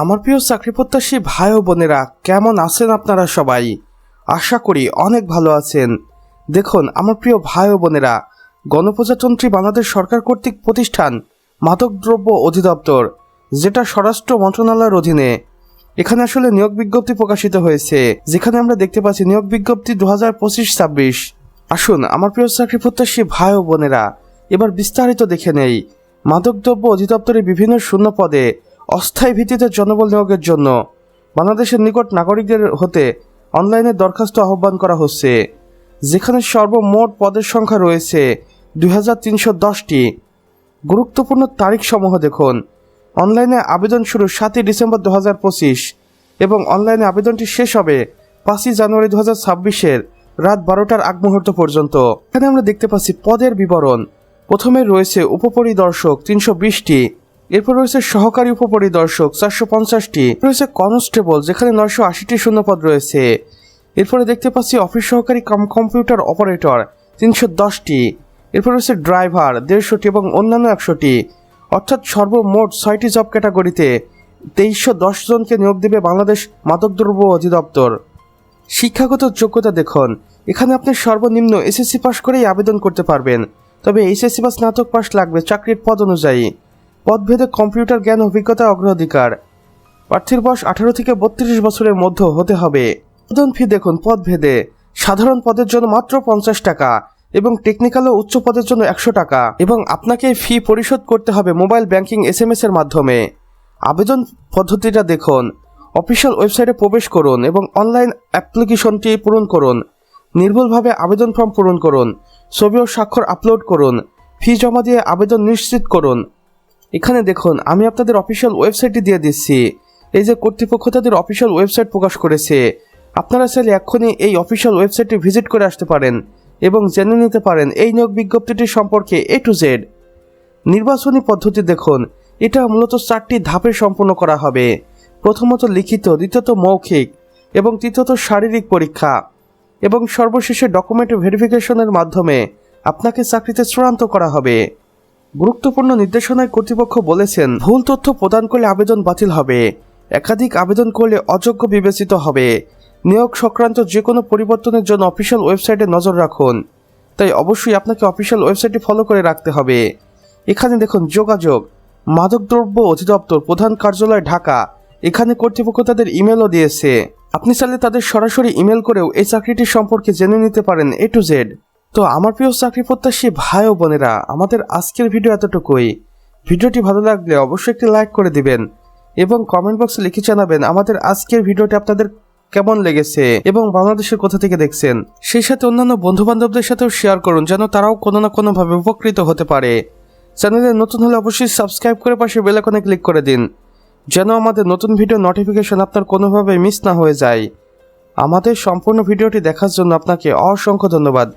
আমার প্রিয় চাকরি প্রত্যাশী ভাই ও বোনেরা, কেমন আছেন আপনারা সবাই? আশা করি অনেক ভালো আছেন। দেখুন, আমার প্রিয় ভাই ও বোনেরা, গণপ্রজাতন্ত্রী বাংলাদেশ সরকার কর্তৃক প্রতিষ্ঠান মাদকদ্রব্য অধিদপ্তর, যেটা স্বরাষ্ট্র মন্ত্রণালয়ের অধীনে। এখানে আসলে নিয়োগ বিজ্ঞপ্তি প্রকাশিত হয়েছে, যেখানে আমরা দেখতে পাচ্ছি নিয়োগ বিজ্ঞপ্তি দু হাজার পঁচিশ ছাব্বিশ। আসুন, আমার প্রিয় চাকরি প্রত্যাশী ভাই ও বোনেরা, এবার বিস্তারিত দেখে নেই। মাদকদ্রব্য অধিদপ্তরের বিভিন্ন শূন্য পদে অস্থায়ী ভিত্তিতে জনবল নিয়োগের জন্য বাংলাদেশের নিকট নাগরিকদের হতে অনলাইনে দরখাস্ত আহ্বান করা হচ্ছে, যেখানে সর্বমোট পদের সংখ্যা রয়েছে দুই হাজার তিনশো দশটি। গুরুত্বপূর্ণ তারিখ সমূহ দেখুন। অনলাইনে আবেদন শুরু সাতই ডিসেম্বর দু হাজার পঁচিশ এবং অনলাইনে আবেদনটি শেষ হবে পাঁচই জানুয়ারি দু হাজার ছাব্বিশের রাত বারোটার আগ মুহূর্ত পর্যন্ত। এখানে আমরা দেখতে পাচ্ছি পদের বিবরণ। প্রথমে রয়েছে উপপরিদর্শক তিনশো বিশটি এরপর রয়েছে সহকারী উপপরিদর্শক চারশো পঞ্চাশটি, রয়েছে কনস্টেবল যেখানে নয়শো আশিটি শূন্যপদ রয়েছে। এরপরে দেখতে পাচ্ছি অফিস সহকারী কাম, কম্পিউটার অপারেটর তিনশো দশটি, এরপর রয়েছে ড্রাইভার দেড়শোটি এবং অন্যান্য একশোটি। অর্থাৎ সর্বমোট ছয়টি জব ক্যাটাগরিতে তেইশশো দশ জনকে নিয়োগ দেবে বাংলাদেশ মাদকদ্রব্য অধিদপ্তর। শিক্ষাগত যোগ্যতা দেখুন, এখানে আপনি সর্বনিম্ন এসএসসি পাস করেই আবেদন করতে পারবেন। তবে এইচএসসি বা স্নাতক পাস লাগবে চাকরির পদ অনুযায়ী। পদভেদে কম্পিউটার জ্ঞান অভিজ্ঞতা অগ্রাধিকার। প্রার্থীর বয়স আঠারো থেকে বত্রিশ বছরের মধ্যে হতে হবে। আবেদন ফি দেখুন পদভেদে। সাধারণ পদের জন্য মাত্র পঞ্চাশ টাকা এবং টেকনিক্যাল ও উচ্চ পদের জন্য একশো টাকা এবং আপনাকে ফি পরিশোধ করতে হবে mobile banking S M S এর মাধ্যমে। আবেদন পদ্ধতিটা দেখুন। অফিসিয়াল ওয়েবসাইটে প্রবেশ করুন এবং অনলাইন অ্যাপ্লিকেশনটি পূরণ করুন। নির্ভুলভাবে আবেদন ফর্ম পূরণ করুন। ছবি ও স্বাক্ষর আপলোড করুন। ফি জমা দিয়ে আবেদন নিশ্চিত করুন। এখানে দেখুন, আমি আপনাদের অফিসিয়াল ওয়েবসাইটটি দিয়ে দিচ্ছি। এই যে কর্তৃপক্ষ তাদের অফিসিয়াল ওয়েবসাইট প্রকাশ করেছে। আপনারা চাইলে এক্ষুনি এই অফিসিয়াল ওয়েবসাইটটি ভিজিট করে আসতে পারেন এবং জেনে নিতে পারেন এই নিয়োগ বিজ্ঞপ্তিটি সম্পর্কে এ টু জেড নির্বাচনী পদ্ধতি দেখুন, এটা মূলত চারটি ধাপে সম্পন্ন করা হবে। প্রথমত লিখিত, দ্বিতীয়ত মৌখিক এবং তৃতীয়ত শারীরিক পরীক্ষা এবং সর্বশেষে ডকুমেন্ট ভেরিফিকেশনের মাধ্যমে আপনাকে চাকরিতে চূড়ান্ত করা হবে। গুরুত্বপূর্ণ নির্দেশনায় কর্তৃপক্ষ বলেছেন, ভুল তথ্য প্রদান করলে আবেদন বাতিল হবে, একাধিক আবেদন করলে অযোগ্য বিবেচিত হবে। নিয়োগ সংক্রান্ত যে কোনো পরিবর্তনের জন্য অফিসিয়াল ওয়েবসাইটে নজর রাখুন। তাই অবশ্যই আপনাকে অফিসিয়াল ওয়েবসাইটটি ফলো করে রাখতে হবে। এখানে দেখুন যোগাযোগ। মাদকদ্রব্য অধিদপ্তর প্রধান কার্যালয় ঢাকা। এখানে কর্তৃপক্ষ তাদের ইমেলও দিয়েছে। আপনি চাইলে তাদের সরাসরি ইমেল করেও এই চাকরিটি সম্পর্কে জেনে নিতে পারেন এ টু জেড তো আমার প্রিয় চাকরি প্রত্যাশী ভাই ও বোনেরা, আমাদের আজকের ভিডিও এতটুকুই। ভিডিওটি ভালো লাগলে অবশ্যই একটি লাইক করে দিবেন এবং কমেন্ট বক্সে লিখে জানাবেন আমাদের আজকের ভিডিওটি আপনাদের কেমন লেগেছে এবং বাংলাদেশের কোথা থেকে দেখছেন। সেই সাথে অন্যান্য বন্ধু বান্ধবদের সাথেও শেয়ার করুন যেন তারাও কোনো না কোনোভাবে উপকৃত হতে পারে। চ্যানেলে নতুন হলে অবশ্যই সাবস্ক্রাইব করে পাশে বেল আইকনে ক্লিক করে দিন, যেন আমাদের নতুন ভিডিও নোটিফিকেশন আপনার কোনোভাবে মিস না হয়ে যায়। আমাদের সম্পূর্ণ ভিডিওটি দেখার জন্য আপনাকে অসংখ্য ধন্যবাদ।